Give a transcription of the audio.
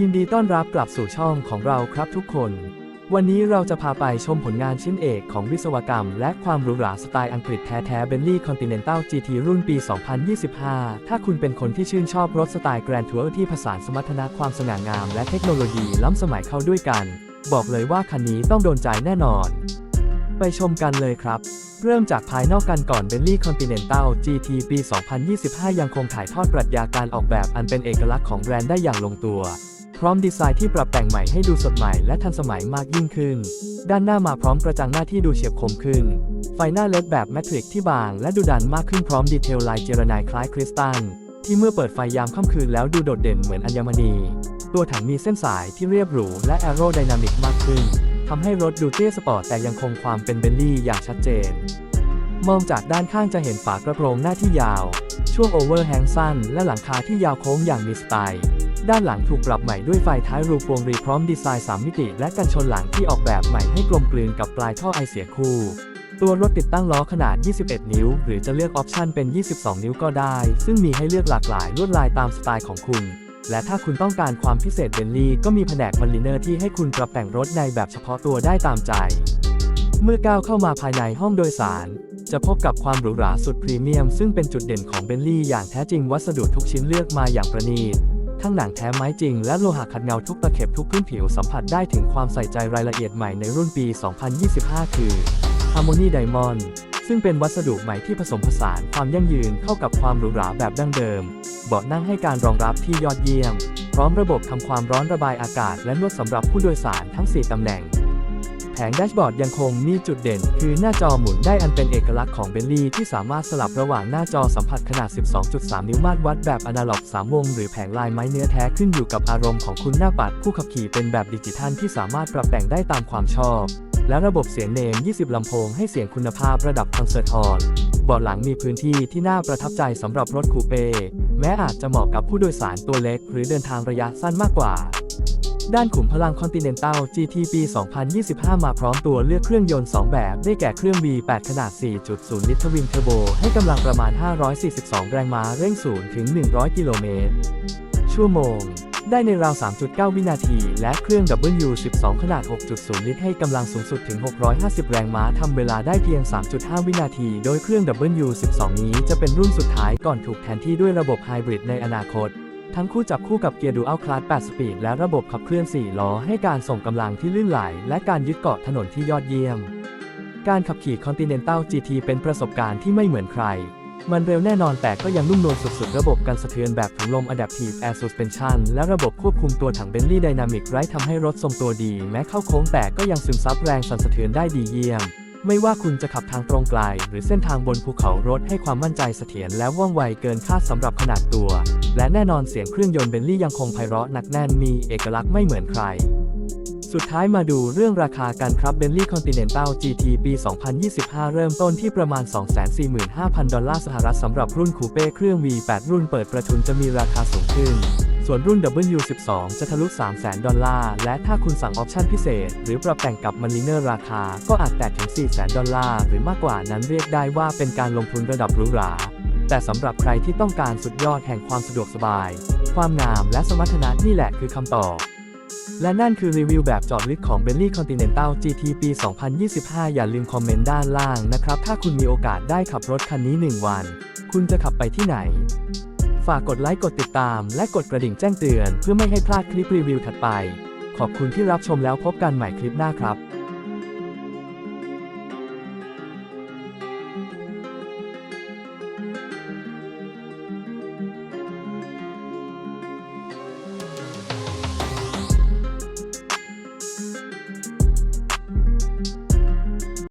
ยินดีต้อนรับกลับสู่ช่องของเราครับทุกคน วันนี้เราจะพาไปชมผลงานชิ้นเอกของวิศวกรรม และความหรูหราสไตล์อังกฤษแท้ๆ Bentley Continental GT รุ่นปี 2025 ถ้าคุณเป็นคนที่ชื่นชอบรถสไตล์ Grand Tour ที่ผสานสมรรถนะความสง่างาม และเทคโนโลยีล้ำสมัยเข้าด้วยกัน บอกเลยว่าคันนี้ต้องโดนใจแน่นอน ไปชมกันเลยครับเริ่มจากภายนอกกันก่อน Bentley Continental GT ปี 2025 ยังคงถ่ายทอดปรัชญาการออกแบบอันเป็นเอกลักษณ์ของแบรนด์ได้อย่างลงตัว พร้อมดีไซน์ที่ปรับแต่งใหม่ให้ดูสดใหม่และทันสมัยมากยิ่งขึ้น ด้านหน้ามาพร้อมกระจังหน้าที่ดูเฉียบคมขึ้น ไฟหน้าเล็ดแบบแมทริกที่บางและดูดันมากขึ้นพร้อมดีเทลลายเจรไนายคล้ายคริสตัลที่เมื่อเปิดไฟยามค่ำคืนแล้วดูโดดเด่นเหมือนอัญมณี ตัวถังมีเส้นสายที่เรียบหรูและแอโรไดนามิกมากขึ้นทำให้รถดูเท่สปอร์ตแต่ยังคงความเป็นเบลลี่อย่างชัดเจน มองจากด้านข้างจะเห็นฝากระโปรงหน้าที่ยาว ช่วงโอเวอร์แฮงสั้นและหลังคาที่ยาวโค้งอย่างมีสไตล์ ด้านหลังถูกปรับใหม่ด้วยไฟท้ายรูพวงรีพร้อมดีไซน์ 3 มิติ และกันชนหลังที่ออกแบบใหม่ให้กลมกลืนกับปลายท่อไอเสียคู่ ตัวรถติดตั้งล้อขนาด 21 นิ้ว หรือจะเลือกออปชันเป็น 22 นิ้วก็ได้ ซึ่งมีให้เลือกหลากหลายลวดลายตามสไตล์ของคุณ และถ้าคุณต้องการความพิเศษเบนลี่ก็มีแผนกบัลลิเนอร์ที่ให้คุณปรับแต่งรถในแบบเฉพาะตัวได้ตามใจ เมื่อก้าวเข้ามาภายในห้องโดยสารจะพบกับความหรูหราสุดพรีเมียม ซึ่งเป็นจุดเด่นของเบนลี่อย่างแท้จริงวัสดุทุกชิ้นเลือกมาอย่างประณีต ทั้งหนังแท้ไม้จริงและโลหะขัดเงาทุกตะเข็บทุกพื้นผิวสัมผัสได้ถึงความใส่ใจรายละเอียดใหม่ในรุ่นปี 2025 คือ Harmony Diamond ซึ่งเป็นวัสดุใหม่ที่ผสมผสานความยั่งยืนเข้ากับความหรูหราแบบดั้งเดิม เบาะนั่งให้การรองรับที่ยอดเยี่ยม พร้อมระบบทำความร้อนระบายอากาศและนวดสำหรับผู้โดยสารทั้ง 4 ตำแหน่ง งแดชบอร์ดยังคงมีจุดเด่น คือหน้าจอหมุนได้อันเป็นเอกลักษณ์ของเบลลี่ที่สามารถสลับระหว่างหน้าจอสัมผัสขนาด 12.3 นิ้วมาตรวัดแบบอนาล็อก 3 วง หรือแผงลายไม้เนื้อแท้ขึ้นอยู่กับอารมณ์ของคุณหน้าปัดผู้ขับขี่เป็นแบบดิจิทัลที่สามารถปรับแต่งได้ตามความชอบ และระบบเสียงเนม 20 ลำโพงให้เสียงคุณภาพระดับคอนเสิร์ตฮอลล์บาะหลังมีพื้นที่ที่น่าประทับใจสำหรับรถคูเป้แม้อาจจะเหมาะกับผู้โดยสารตัวเล็ก หรือเดินทางระยะสั้นมากกว่า ด้านขุมพลัง Continental GT ปี 2025 มาพร้อมตัวเลือกเครื่องยนต์ 2 แบบ ได้แก่เครื่อง V8 ขนาด 4.0 ลิตรทวินเทอร์โบ ให้กำลังประมาณ 542 แรงม้า เร่ง 0 ถึง 100 กิโลเมตร ชั่วโมง ได้ในราว 3.9 วินาที และเครื่อง W12 ขนาด 6.0 ลิตร ให้กำลังสูงสุดถึง 650 แรงม้า ทำเวลาได้เพียง 3.5 วินาที โดยเครื่อง W12 นี้จะเป็นรุ่นสุดท้ายก่อนถูกแทนที่ด้วยระบบไฮบริดในอนาคต ทั้งคู่จับคู่กับเกียร์ดูอัลคลาส8สปีดและระบบขับเคลื่อน 4 ล้อให้การส่งกำลังที่ลื่นไหล และการยึดเกาะถนนที่ยอดเยี่ยม การขับขี่ Continental GT เป็นประสบการณ์ที่ไม่เหมือนใคร มันเร็วแน่นอนแต่ก็ยังนุ่มนวลสุดๆ ระบบกันสะเทือนแบบถุงลม Adaptive Air Suspension และระบบควบคุมตัวถัง Bentley Dynamic Ride ทำให้รถทรงตัวดี แม้เข้าโค้งแต่ก็ยังซึมซับแรงสั่นสะเทือนได้ดีเยี่ยม ไม่ว่าคุณจะขับทางตรงไกล หรือเส้นทางบนภูเขารถให้ความมั่นใจเสถียรและว่องไวเกินคาดสำหรับขนาดตัว และแน่นอนเสียงเครื่องยนต์เบนลี่ยังคงไพเราะหนักแน่นมีเอกลักษณ์ไม่เหมือนใคร สุดท้ายมาดูเรื่องราคากันครับ Bentley Continental GT ปี 2025 เริ่มต้นที่ประมาณ 245,000 ดอลลาร์สหรัฐสำหรับรุ่นคูเป้เครื่อง V8 รุ่นเปิดประทุนจะมีราคาสูงขึ้น ส่วนรุ่น W12 จะทะลุ 300,000 ดอลลาร์ และถ้าคุณสั่งออปชั่นพิเศษ หรือปรับแต่งกับมันลิเนอร์ราคา ก็อาจแตะถึง 400,000 ดอลลาร์ หรือมากกว่านั้นเรียกได้ว่าเป็นการลงทุนระดับหรูหรา แต่สำหรับใครที่ต้องการสุดยอดแห่งความสะดวกสบาย ความงามและสมรรถนะนี่แหละคือคำตอบและนั่นคือรีวิวแบบจอดลึกของ Bentley Continental GT ปี 2025 อย่าลืมคอมเมนต์ด้านล่างนะครับ ถ้าคุณมีโอกาสได้ขับรถคันนี้ 1 วัน คุณจะขับไปที่ไหน ฝากกดไลค์กดติดตามและกดกระดิ่งแจ้งเตือน เพื่อไม่ให้พลาดคลิปรีวิวถัดไป ขอบคุณที่รับชมแล้วพบกันใหม่คลิปหน้าครับ